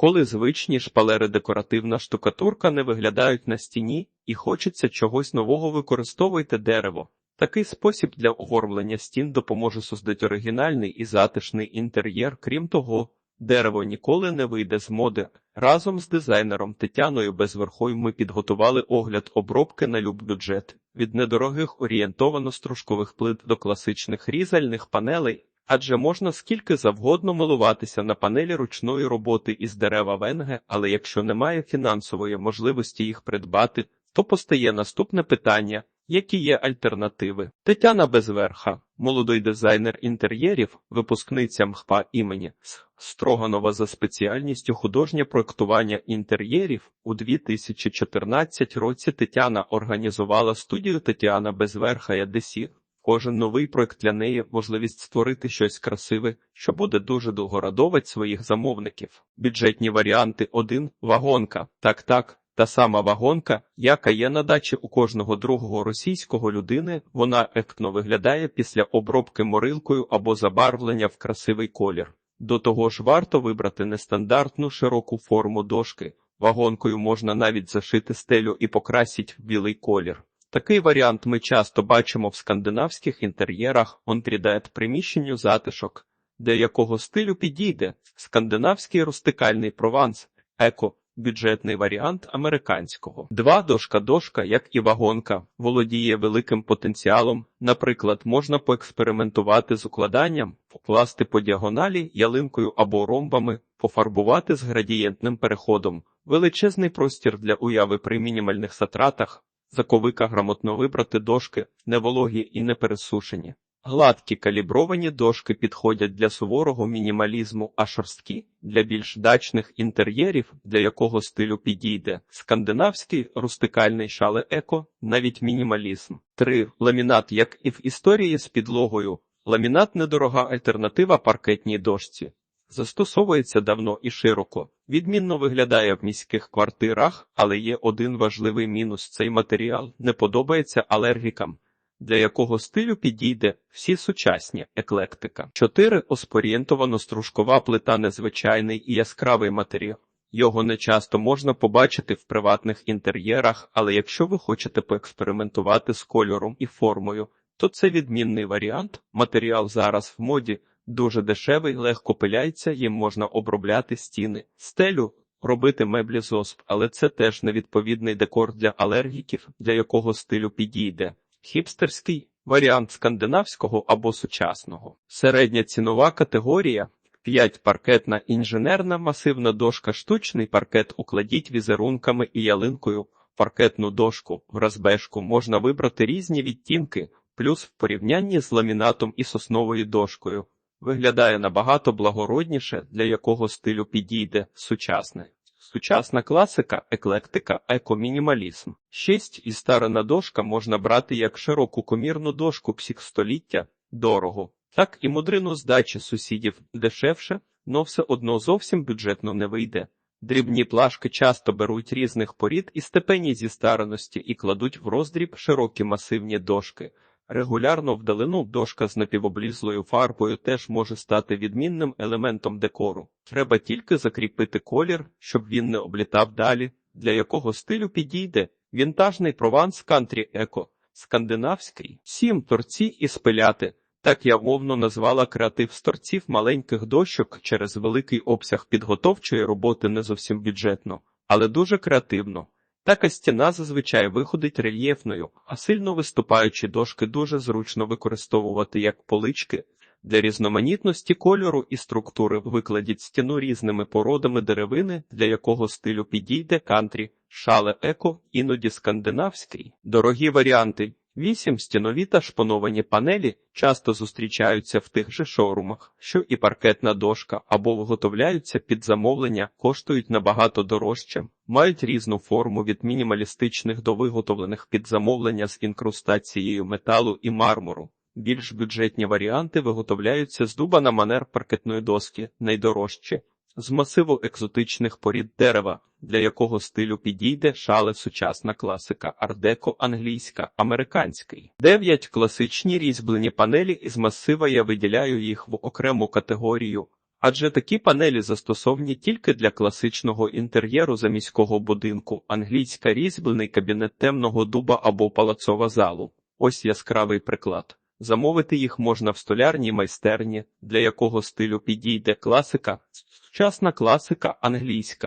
Коли звичні шпалери декоративна штукатурка не виглядають на стіні і хочеться чогось нового, використовуйте дерево. Такий спосіб для оформлення стін допоможе создати оригінальний і затишний інтер'єр. Крім того, дерево ніколи не вийде з моди. Разом з дизайнером Тетяною Безверхою ми підготували огляд обробки на люб бюджет від недорогих орієнтовано-стружкових плит до класичних різальних панелей. Адже можна скільки завгодно милуватися на панелі ручної роботи із дерева венге, але якщо немає фінансової можливості їх придбати, то постає наступне питання: які є альтернативи? Тетяна Безверха, молодий дизайнер інтер'єрів, випускниця МХПА імені Строганова за спеціальністю художнє проектування інтер'єрів у 2014 році Тетяна організувала студію Тетяна Безверха Ядесі. Кожен новий проект для неї можливість створити щось красиве, що буде дуже довго радовать своїх замовників. Бюджетні варіанти 1. вагонка. Так, так, та сама вагонка, яка є на дачі у кожного другого російського людини. Вона ефектно виглядає після обробки морилкою або забарвлення в красивий колір. До того ж, варто вибрати нестандартну широку форму дошки. Вагонкою можна навіть зашити стелю і покрасити в білий колір. Такий варіант ми часто бачимо в скандинавських інтер'єрах, он приміщенню затишок, де якого стилю підійде скандинавський рустикальний прованс, еко, бюджетний варіант американського. Два дошка-дошка, як і вагонка, володіє великим потенціалом. Наприклад, можна поекспериментувати з укладанням, покласти по діагоналі ялинкою або ромбами, пофарбувати з градієнтним переходом, величезний простір для уяви при мінімальних затратах. Заковика грамотно вибрати дошки, не вологі і не пересушені. Гладкі калібровані дошки підходять для суворого мінімалізму, а шорсткі для більш дачних інтер'єрів, для якого стилю підійде скандинавський рустикальний шале еко, навіть мінімалізм. 3. ламінат, як і в історії з підлогою. Ламінат недорога альтернатива паркетній дошці. Застосовується давно і широко. Відмінно виглядає в міських квартирах, але є один важливий мінус: цей матеріал не подобається алергікам, для якого стилю підійде всі сучасні еклектика. 4. оспорієнтовано стружкова плита незвичайний і яскравий матеріал. Його не часто можна побачити в приватних інтер'єрах, але якщо ви хочете поекспериментувати з кольором і формою, то це відмінний варіант. Матеріал зараз в моді. Дуже дешевий, легко пиляється, їм можна обробляти стіни, стелю, робити меблі з осп, але це теж невідповідний декор для алергіків, для якого стилю підійде. Хіпстерський варіант скандинавського або сучасного. Середня цінова категорія 5 паркетна інженерна масивна дошка, штучний паркет укладіть візерунками і ялинкою. Паркетну дошку в розбежку можна вибрати різні відтінки, плюс в порівнянні з ламінатом і сосновою дошкою. Виглядає набагато благородніше, для якого стилю підійде сучасне. Сучасна класика, еклектика, екомінімалізм. 6 і старина дошка можна брати як широку комірну дошку психстоліття, дорого, так і мудрину здачі сусідів дешевше, но все одно зовсім бюджетно не вийде. Дрібні плашки часто беруть різних порід і степені зі стараності і кладуть в роздріб широкі масивні дошки. Регулярно вдалину дошка з напівоблізлою фарбою теж може стати відмінним елементом декору. Треба тільки закріпити колір, щоб він не облітав далі, для якого стилю підійде вінтажний прованс кантрі еко, скандинавський, сім торці і спиляти. Так я мовно назвала креатив з торців маленьких дощок через великий обсяг підготовчої роботи не зовсім бюджетно, але дуже креативно. Така стіна зазвичай виходить рельєфною, а сильно виступаючі дошки дуже зручно використовувати як полички. Для різноманітності кольору і структури викладіть стіну різними породами деревини, для якого стилю підійде кантрі, шале еко, іноді скандинавський. Дорогі варіанти. Вісім стінові та шпоновані панелі часто зустрічаються в тих же шоурумах, що і паркетна дошка, або виготовляються під замовлення, коштують набагато дорожче, мають різну форму від мінімалістичних до виготовлених під замовлення з інкрустацією металу і мармуру. Більш бюджетні варіанти виготовляються з дуба на манер паркетної доски, найдорожчі, з масиву екзотичних порід дерева, для якого стилю підійде шале сучасна класика, ардеко англійська, американський. Дев'ять класичні різьблені панелі із масива я виділяю їх в окрему категорію, Адже такі панелі застосовні тільки для класичного інтер'єру заміського будинку, англійська різьблений кабінет темного дуба або палацова залу. Ось яскравий приклад. Замовити їх можна в столярній майстерні, для якого стилю підійде класика, сучасна класика англійська.